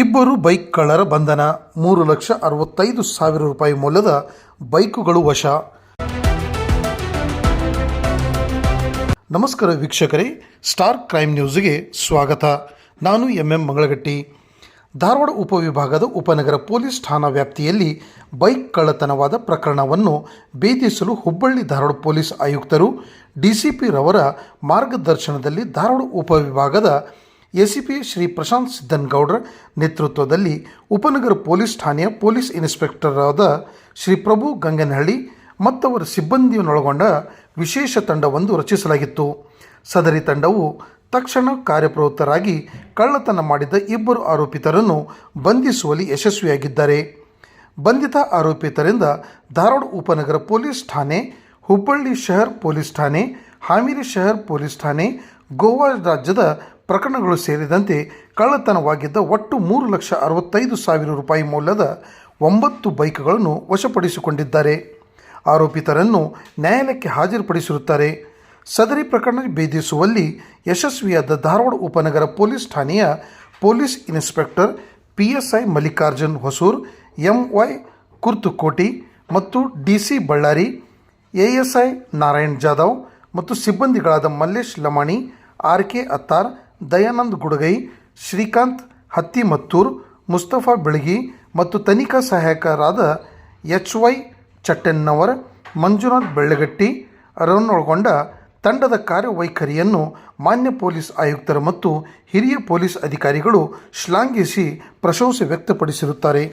ಇಬ್ಬರು ಬೈಕ್ ಕಳ್ಳರ ಬಂಧನ, ಮೂರು ಲಕ್ಷ ಅರವತ್ತೈದು ಸಾವಿರ ರೂಪಾಯಿ ಮೌಲ್ಯದ ಬೈಕುಗಳು ವಶ. ನಮಸ್ಕಾರ ವೀಕ್ಷಕರೇ, ಸ್ಟಾರ್ ಕ್ರೈಮ್ ನ್ಯೂಸ್ಗೆ ಸ್ವಾಗತ. ನಾನು ಎಂ ಎಂ ಮಂಗಳಗಟ್ಟಿ. ಧಾರವಾಡ ಉಪವಿಭಾಗದ ಉಪನಗರ ಪೊಲೀಸ್ ಠಾಣಾ ವ್ಯಾಪ್ತಿಯಲ್ಲಿ ಬೈಕ್ ಕಳ್ಳತನವಾದ ಪ್ರಕರಣವನ್ನು ಭೇದಿಸಲು ಹುಬ್ಬಳ್ಳಿ ಧಾರವಾಡ ಪೊಲೀಸ್ ಆಯುಕ್ತರು ಡಿಸಿಪಿರವರ ಮಾರ್ಗದರ್ಶನದಲ್ಲಿ ಧಾರವಾಡ ಉಪವಿಭಾಗದ ಎಸಿಪಿ ಶ್ರೀ ಪ್ರಶಾಂತ್ ಸಿದ್ದನ್ಗೌಡರ್ ನೇತೃತ್ವದಲ್ಲಿ ಉಪನಗರ ಪೊಲೀಸ್ ಠಾಣೆಯ ಪೊಲೀಸ್ ಇನ್ಸ್ಪೆಕ್ಟರ್ ಆದ ಶ್ರೀ ಪ್ರಭು ಗಂಗನಹಳ್ಳಿ ಮತ್ತವರ ಸಿಬ್ಬಂದಿಯನ್ನೊಳಗೊಂಡ ವಿಶೇಷ ತಂಡವೊಂದು ರಚಿಸಲಾಗಿತ್ತು. ಸದರಿ ತಂಡವು ತಕ್ಷಣ ಕಾರ್ಯಪ್ರವೃತ್ತರಾಗಿ ಕಳ್ಳತನ ಮಾಡಿದ ಇಬ್ಬರು ಆರೋಪಿತರನ್ನು ಬಂಧಿಸುವಲ್ಲಿ ಯಶಸ್ವಿಯಾಗಿದ್ದಾರೆ. ಬಂಧಿತ ಆರೋಪಿತರಿಂದ ಧಾರವಾಡ ಉಪನಗರ ಪೊಲೀಸ್ ಠಾಣೆ, ಹುಬ್ಬಳ್ಳಿ ಶಹರ್ ಪೊಲೀಸ್ ಠಾಣೆ, ಹಾವೇರಿ ಶಹರ್ ಪೊಲೀಸ್ ಠಾಣೆ, ಗೋವಾ ರಾಜ್ಯದ ಪ್ರಕರಣಗಳು ಸೇರಿದಂತೆ ಕಳ್ಳತನವಾಗಿದ್ದ ಒಟ್ಟು ಮೂರು ಲಕ್ಷ ಅರವತ್ತೈದು ಸಾವಿರ ರೂಪಾಯಿ ಮೌಲ್ಯದ ಒಂಬತ್ತು ಬೈಕ್ಗಳನ್ನು ವಶಪಡಿಸಿಕೊಂಡಿದ್ದಾರೆ. ಆರೋಪಿತರನ್ನು ನ್ಯಾಯಾಲಯಕ್ಕೆ ಹಾಜರುಪಡಿಸಿರುತ್ತಾರೆ. ಸದರಿ ಪ್ರಕರಣ ಭೇದಿಸುವಲ್ಲಿ ಯಶಸ್ವಿಯಾದ ಧಾರವಾಡ ಉಪನಗರ ಪೊಲೀಸ್ ಠಾಣೆಯ police inspector P S I Mallikarjun Hosur M Y Kurtukoti ಮತ್ತು D C Ballari ASI Narayan Jadhav ಮತ್ತು ಸಿಬ್ಬಂದಿಗಳಾದ ಮಲ್ಲೇಶ್ ಲಮಾಣಿ, ಆರ್ ಕೆ ಅತ್ತಾರ್ ದಯಾನಂದ್ ಗುಡಗೈ, ಶ್ರೀಕಾಂತ್ ಹತ್ತಿಮತ್ತೂರ್, ಮುಸ್ತಫಾ ಬೆಳಗಿ ಮತ್ತು ತನಿಖಾ ಸಹಾಯಕರಾದ ಎಚ್ ವೈ ಚಟ್ಟೆನ್ನವರ್, ಮಂಜುನಾಥ್ ಬೆಳ್ಳಗಟ್ಟಿ ಅವರನ್ನೊಳಗೊಂಡ ತಂಡದ ಕಾರ್ಯವೈಖರಿಯನ್ನು ಮಾನ್ಯ ಪೊಲೀಸ್ ಆಯುಕ್ತರು ಮತ್ತು ಹಿರಿಯ ಪೊಲೀಸ್ ಅಧಿಕಾರಿಗಳು ಶ್ಲಾಘಿಸಿ ಪ್ರಶಂಸೆ ವ್ಯಕ್ತಪಡಿಸಿರುತ್ತಾರೆ.